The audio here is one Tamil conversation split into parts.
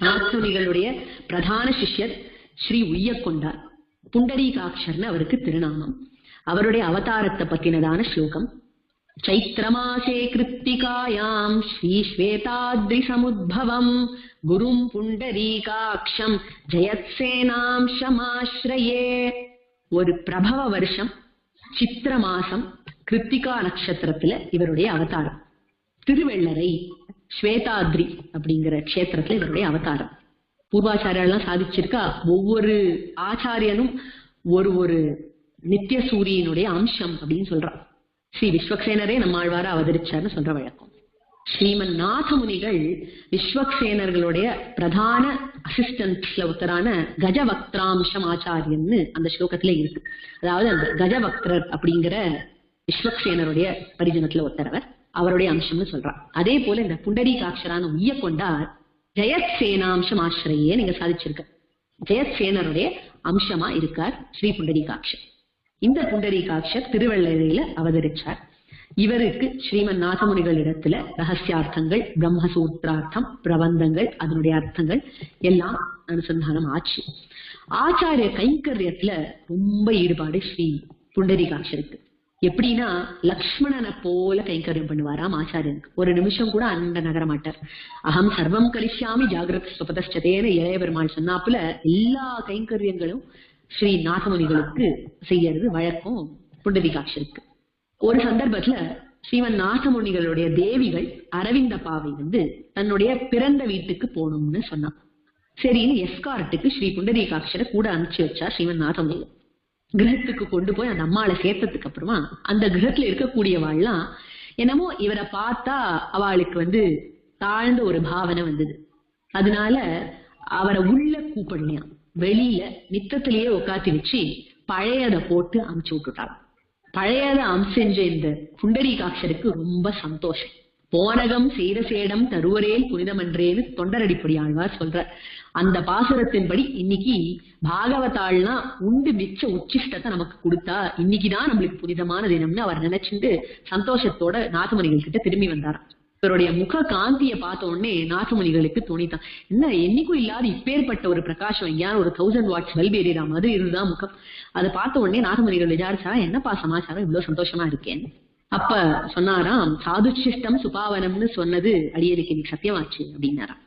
நாகமுனிகளுடைய பிரதான சிஷ்யர் ஸ்ரீ உய்யக்கொண்டார் புண்டரீகாட்சர்னு அவருக்கு திருநாமம் அவருடைய அவதாரத்தை பத்தினதான ஸ்லோகம் चैत्रमासे कृत्तिकायाम् श्रीश्वेताद्रिसमुद्भवम् गुरुम् पुण्डरीकाक्षम् ஜெயத்சேனாம்சமாஸ்ரயே ஒரு பிரபவ வருஷம் சித்திர மாசம் கிருத்திகா நட்சத்திரத்துல இவருடைய அவதாரம் திருவெள்ளரை ஸ்வேதாத்ரி அப்படிங்கிற க்ஷேத்திரத்துல இவருடைய அவதாரம். பூர்வாச்சாரியெல்லாம் சாதிச்சிருக்கா ஒவ்வொரு ஆச்சாரியனும் ஒரு ஒரு நித்திய சூரியனுடைய அம்சம் அப்படின்னு சொல்றான். ஸ்ரீ விஸ்வக்சேனரே நம்மாழ்வார அவதரிச்சார்னு சொல்ற வழக்கம். ஸ்ரீமன் நாதமுனிகள் விஸ்வக்சேனர்களுடைய பிரதான அசிஸ்டன்ட்ஸ்ல ஒருத்தரான கஜவக்திராம்சம் ஆச்சாரியன்னு அந்த ஸ்லோகத்துல இருக்கு. அதாவது அந்த கஜவக்திரர் அப்படிங்கிற விஸ்வக்சேனருடைய பரிஜனத்துல ஒருத்தரவர் அவருடைய அம்சம்னு சொல்றார் அதே போல இந்த புண்டரீகாட்சரான உய்ய கொண்டார் ஜெயத் சேனாம்சம் ஆசிரியே நீங்க சாதிச்சிருக்க. ஜெயத் சேனருடைய அம்சமா இருக்கார் ஸ்ரீ புண்டரீகாட்சர். இந்த புண்டரீகாட்சர் திருவள்ளையில அவதரிச்சார். இவருக்கு ஸ்ரீமன் நாதமுனிகள் இடத்துல ரகசியார்த்தங்கள் பிரம்மசூத்ரார்த்தம் பிரபந்தங்கள் அதனுடைய அர்த்தங்கள் எல்லாம் அனுசந்தானம் ஆச்சு. ஆச்சாரிய கைங்கரியத்துல ரொம்ப ஈடுபாடு ஸ்ரீ புண்டரீகாட்சருக்கு. எப்படின்னா லக்ஷ்மணனை போல கைங்கரியம் பண்ணுவாராம் ஆச்சாரியனுக்கு ஒரு நிமிஷம் கூட அந்த நகர மாட்டார். அகம் சர்வம் கரிஷ்யாமி ஜாகிரத் சுபதச்சதேன இளைய பெருமாள் சொன்னாப்புல எல்லா கைங்கரியங்களும் ஸ்ரீ நாசமுனிகளுக்கு செய்யறது வழக்கம் புண்டரிகாட்சருக்கு ஒரு சந்தர்ப்பத்துல ஸ்ரீமன் நாசமுனிகளுடைய தேவிகள் அரவிந்த பாவை வந்து தன்னுடைய பிறந்த வீட்டுக்கு போகணும்னு சொன்னான். சரின்னு எஸ்கார்ட்டுக்கு ஸ்ரீ புண்டரீகாட்சரை கூட அனுப்பிச்சு வச்சா ஸ்ரீமன் நாசமுனிகள் கிரகத்துக்கு கொண்டு போய் அந்த அம்மாளை சேர்த்ததுக்கு அப்புறமா அந்த கிரகத்துல இருக்கக்கூடியவாள்லாம் என்னமோ இவரை பார்த்தா அவளுக்கு வந்து தாழ்ந்த ஒரு பாவனை வந்தது. அதனால அவரை உள்ள கூப்பிடலையாம். வெளியில நித்தத்திலேயே உட்காத்தி வச்சு பழையதை போட்டு அமுச்சு விட்டுட்டாங்க பழையதை அம்செஞ்ச இந்த புண்டரீகாட்சருக்கு ரொம்ப சந்தோஷம். போனகம் செய்த சேடம் தருவரேல் புனிதமன்றேன்னு தொண்டரடிப்படி ஆழ்வார் சொல்றார் அந்த பாசுரத்தின்படி இன்னைக்கு பாகவதாள்னா உண்டு மிச்ச உச்சிஷ்டத்தை நமக்கு கொடுத்தா இன்னைக்குதான் நம்மளுக்கு புனிதமான தினம்னு அவர் நினைச்சுட்டு சந்தோஷத்தோட நாதமணிகள் கிட்ட திரும்பி வந்தாராம். இவருடைய முக காந்திய பார்த்த உடனே நாசமணிகளுக்கு துணித்தான். என்ன என்னைக்கும் இல்லாத இப்பேற்பட்ட ஒரு பிரகாஷம் எங்கேயாவது ஒரு தௌசண்ட் வாட்ஸ் பல்ப் எரியற மாதிரி இருந்துதான் முகம். அதை பார்த்த உடனே நாசமணிகள் விசாரிச்சா என்னப்பா சமாச்சாரம் இவ்வளவு சந்தோஷமா இருக்கேன் அப்ப சொன்னாராம் சாதுச்சிஷ்டம் சுபாவனம்னு சொன்னது அடியனுக்கு இன்னைக்கு சத்தியமாச்சு அப்படின்னாராம்.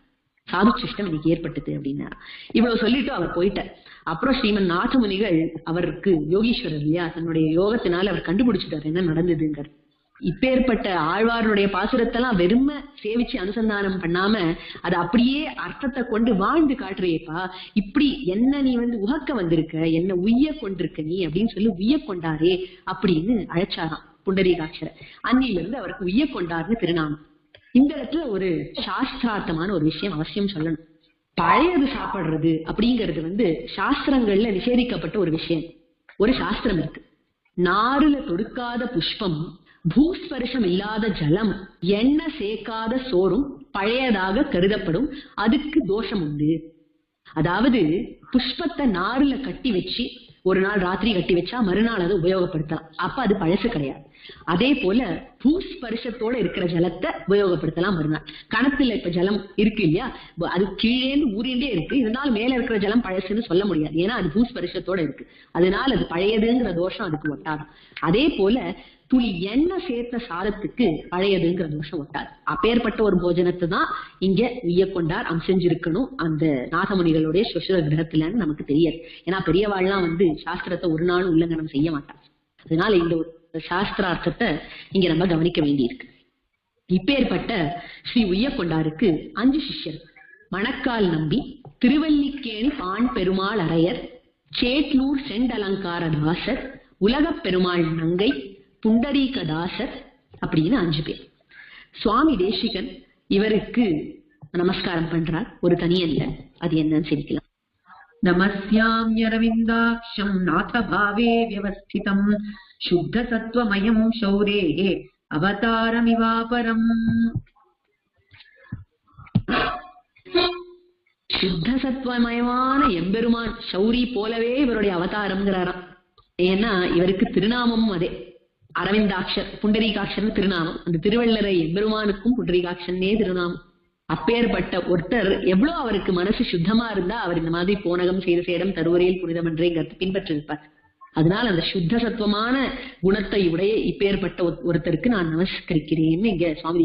சாதுச்சிஷ்டம் இன்னைக்கு ஏற்பட்டது அப்படின்னாரா இவ்வளவு சொல்லிட்டு அவர் போயிட்டார். அப்புறம் ஸ்ரீமன் நாதமுனிகள் அவருக்கு யோகீஸ்வரர் இல்லையா தன்னுடைய யோகத்தினால அவர் கண்டுபிடிச்சிட்டார் என்ன நடந்ததுங்கிறது. இப்பேற்பட்ட ஆழ்வாருடைய பாசுரத்தெல்லாம் வெறும சேவிச்சு அனுசந்தானம் பண்ணாம அது அப்படியே அர்த்தத்தை கொண்டு வாழ்ந்து காட்டுறியேப்பா இப்படி என்ன நீ வந்து உகக்க வந்திருக்க என்ன உய்ய கொண்டிருக்க நீ அப்படின்னு சொல்லி உய்ய கொண்டாரே அப்படின்னு அழைச்சாராம். புண்டரீகாட்சரை. அன்னையிலிருந்து அவருக்கு உய்ய கொண்டார்னு திருநாமம். இந்த இடத்துல ஒரு சாஸ்திரார்த்தமான ஒரு விஷயம் அவசியம் சொல்லணும். பழையது சாப்பிடுறது அப்படிங்கிறது வந்து சாஸ்திரங்கள்ல நிஷேதிக்கப்பட்ட ஒரு விஷயம். ஒரு சாஸ்திரம் இருக்கு. நாருல தொடுக்காத புஷ்பம் பூஸ்பர்ஷம் இல்லாத ஜலம் எண்ணெய் சேர்க்காத சோறும் பழையதாக கருதப்படும். அதுக்கு தோஷம் உண்டு. அதாவது புஷ்பத்தை நாருல கட்டி வச்சு ஒரு நாள் ராத்திரி கட்டி வச்சா மறுநாள் அதை உபயோகப்படுத்தலாம் அப்ப அது பழசு கிடையாது. அதே போல பூஸ்பரிசத்தோட இருக்கிற ஜலத்தை உபயோகப்படுத்தலாம் மறுநாள். கணத்துல இப்ப ஜலம் இருக்கு இல்லையா? அது கீழேந்து ஊறிண்டே இருக்கு. இருந்தாலும் மேல இருக்கிற ஜலம் பழசுன்னு சொல்ல முடியாது. ஏன்னா அது பூஸ்பரிசத்தோட இருக்கு. அதனால அது பழையதுங்கிற தோஷம் அதுக்கு ஒட்டாது. அதே போல துளி எண்ணெய் சேர்த்த சாதத்துக்கு பழையதுங்கிற தோஷம் ஒட்டாது. அப்பேற்பட்ட ஒரு போஜனத்தை தான் இங்க உய்யக்கொண்டார் அம்செஞ்சிருக்கணும் அந்த நாகமுனிகளுடைய சுசுர கிரகத்துலன்னு நமக்கு தெரியாது. ஏன்னா பெரியவாள்லாம் வந்து சாஸ்திரத்தை ஒரு நாள் உல்லங்கனம் செய்ய மாட்டாங்க. அதனால இந்த ஒரு சாஸ்திரார்த்தத்தை இங்க நம்ம கவனிக்க வேண்டியிருக்கு. இப்பேற்பட்ட ஸ்ரீ உய்யக்கொண்டாருக்கு அஞ்சு சிஷ்யர். மணக்கால் நம்பி திருவல்லிக்கேணி பான் பெருமாள் அரையர் சேட்லூர் செண்டலங்கார தாசர் உலகப் பெருமாள் நங்கை புண்டரீகதாசர் அப்படின்னு அஞ்சு பேர் சுவாமி தேசிகன் இவருக்கு நமஸ்காரம் பண்றார் ஒரு தனியல்ல அது என்னன்னு சிரிக்கலாம் नमस्याम्यरविन्दाक्षम् नाथभावे व्यवस्थितम् शुद्धसत्त्वमयम् शौरेः अवतारमिवापरम् சுத்த சத்துவமயமான எம்பெருமான் சௌரி போலவே இவருடைய அவதாரம்ங்கிறாராம் ஏன்னா இவருக்கு திருநாமமும் அதே அரவிந்தாட்சர் புண்டரீகாட்சர் திருநாமம். அந்த திருவள்ளரை எம்பெருமானுக்கும் புண்டரீகாட்சன்னே திருநாமம். அப்பேற்பட்ட ஒருத்தர் எவ்வளவு அவருக்கு மனசு சுத்தமா இருந்தா அவர் இந்த மாதிரி போனகம் செய்த சேடம் தருவரையில் புனிதமன்றேங்கிறது பின்பற்றிருப்பார். அதனால அந்த சுத்த சத்துவமான குணத்தை உடைய இப்பேற்பட்ட ஒருத்தருக்கு நான் நமஸ்கரிக்கிறேன்னு இங்க சுவாமி